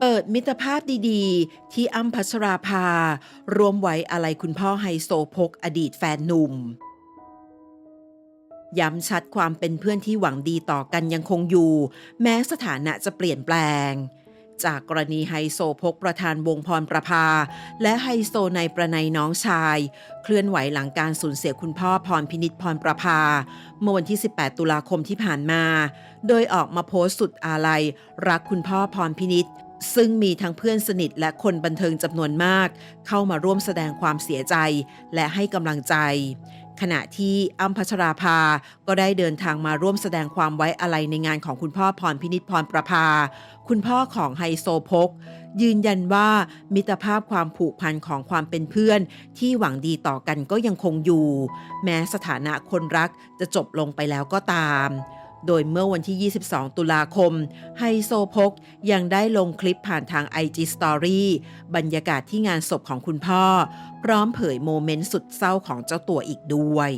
เปิดมิตรภาพดีๆ ที่อ้ำพัชราภารวมไว้อะไรคุณพ่อไฮโซพกอดีตแฟนหนุ่ม ย้ำชัดความเป็นเพื่อนที่หวังดีต่อกันยังคงอยู่ แม้สถานะจะเปลี่ยนแปลง จากกรณีไฮโซพกประธานวงพรประภา และไฮโซในประไนน้องชาย เคลื่อนไหวหลังการสูญเสียคุณพ่อพรพินิษพรประภา เมื่อวันที่ 18 ตุลาคมที่ผ่านมา โดยออกมาโพสต์สุดอาลัยรักคุณพ่อพรพินิษ ซึ่งมีทั้งเพื่อนสนิทและคนบันเทิงจำนวนมาก เข้ามาร่วมแสดงความเสียใจและให้กำลังใจ ขณะที่อ้ำพัชราภา ก็ได้เดินทางมาร่วมแสดงความไว้อาลัยในงานของคุณพ่อพรพินิษพรประภา คุณพ่อของไฮโซพก ยืนยันว่ามิตรภาพความผูกพันของความเป็นเพื่อน ที่หวังดีต่อกันก็ยังคงอยู่ แม้สถานะคนรักจะจบลงไปแล้วก็ตาม โดยเมื่อวันที่ 22 ตุลาคม ไฮโซพกยังได้ลงคลิปผ่านทาง IG Story บรรยากาศที่งานศพของคุณพ่อ พร้อมเผยโมเมนต์สุดเศร้าของเจ้าตัวอีกด้วย